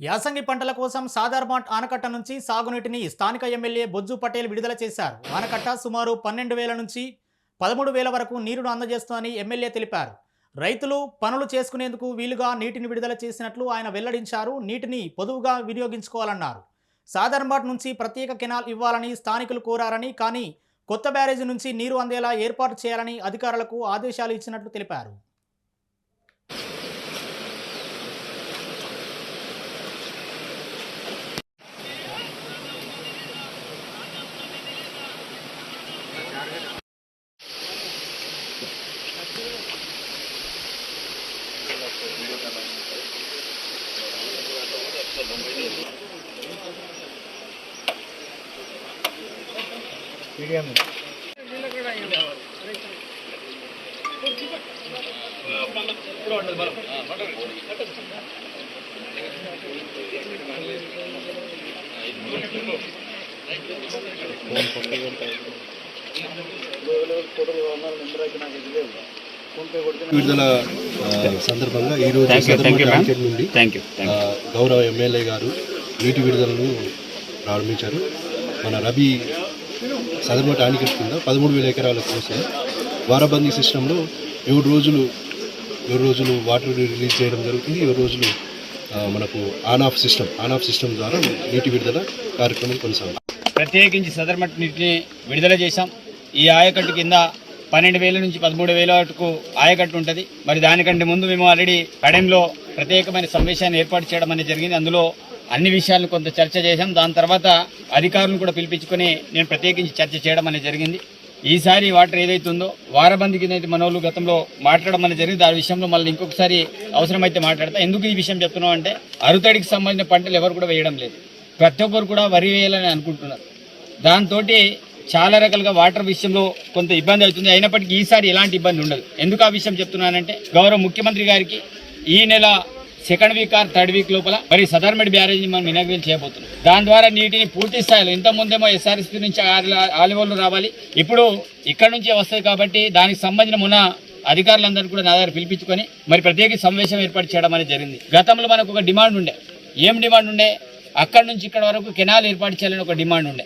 యాసంగి పంటల కోసం సాదర్మాట్ ఆనకట్ట నుంచి సాగునీటిని స్థానిక ఎమ్మెల్యే బొజ్జు పటేల్ విడుదల చేశారు. ఆనకట్ట సుమారు పన్నెండు వేల నుంచి పదమూడు వేల వరకు నీరును అందజేస్తుందని ఎమ్మెల్యే తెలిపారు. రైతులు పనులు చేసుకునేందుకు వీలుగా నీటిని విడుదల చేసినట్లు ఆయన వెల్లడించారు. నీటిని పొదువుగా వినియోగించుకోవాలన్నారు. సాదర్మాట్ నుంచి ప్రత్యేక కెనాల్ ఇవ్వాలని స్థానికులు కోరారని కానీ కొత్త బ్యారేజీ నుంచి నీరు అందేలా ఏర్పాటు చేయాలని అధికారులకు ఆదేశాలు ఇచ్చినట్లు తెలిపారు. విడుదల ఆ, సందర్భంగా ఈరోజు Thank you, thank you, Sadarmat ma'am. Market నుండి గౌరవ ఎమ్మెల్యే గారు నీటి విడుదలను ప్రారంభించారు. మన రబీ సదర్మట్ ఆనికట్ కింద పదమూడు వేల ఎకరాల కోసం వారబందీ సిస్టంలో ఏడు రోజులు ఏడు రోజులు వాటర్ రిలీజ్ చేయడం జరుగుతుంది. ఏడు రోజులు మనకు on off system on off system ద్వారా నీటి విడుదల కార్యక్రమం కొనసాగుతుంది. ప్రత్యేకించి సదర్మట్ నీటిని విడుదల చేశాం. ఈ ఆయకట్టు కింద పన్నెండు వేల నుంచి పదమూడు వేల వరకు ఆయకట్టు ఉంటుంది. మరి దానికంటే ముందు మేము ఆల్రెడీ కడెంలో ప్రత్యేకమైన సమావేశాన్ని ఏర్పాటు చేయడం అనేది జరిగింది. అందులో అన్ని విషయాలను కొంత చర్చ చేశాం. దాని తర్వాత అధికారులను కూడా పిలిపించుకొని నేను ప్రత్యేకించి చర్చ చేయడం అనేది జరిగింది. ఈసారి వాటర్ ఏదైతే ఉందో వారబంది కింద మనోళ్ళు గతంలో మాట్లాడడం అనేది జరిగింది ఆ విషయంలో మళ్ళీ ఇంకొకసారి అవసరమైతే మాట్లాడతా. ఎందుకు ఈ విషయం చెప్తున్నాం అంటే అరుతడికి సంబంధించిన పంటలు ఎవరు కూడా వేయడం లేదు. ప్రతి ఒక్కరు కూడా వరి వేయాలని అనుకుంటున్నారు. దాంతో చాలా రకాలుగా వాటర్ విషయంలో కొంత ఇబ్బంది అవుతుంది. అయినప్పటికీ ఈసారి ఎలాంటి ఇబ్బంది ఉండదు. ఎందుకు ఆ విషయం చెప్తున్నానంటే గౌరవ ముఖ్యమంత్రి గారికి ఈ నెల second week or third week లోపల మరి సదర్మెడ్ బ్యారేజ్ మనం ఇనాగ్రేట్ చేయబోతున్నాం. దాని ద్వారా నీటిని పూర్తి స్థాయిలో ఇంత ముందేమో ఎస్ఆర్ఎస్పీ నుంచి ఆలివోళ్ళు రావాలి. ఇప్పుడు ఇక్కడ నుంచే వస్తుంది కాబట్టి దానికి సంబంధించిన మొన్న అధికారులందరూ కూడా నా దగ్గర పిలిపించుకొని మరి ప్రత్యేక సమావేశం ఏర్పాటు చేయడం అనేది జరిగింది. గతంలో మనకు ఒక డిమాండ్ ఉండే. ఏం డిమాండ్ ఉండే? అక్కడ నుంచి ఇక్కడ వరకు కెనాల్ ఏర్పాటు చేయాలని ఒక డిమాండ్ ఉండే.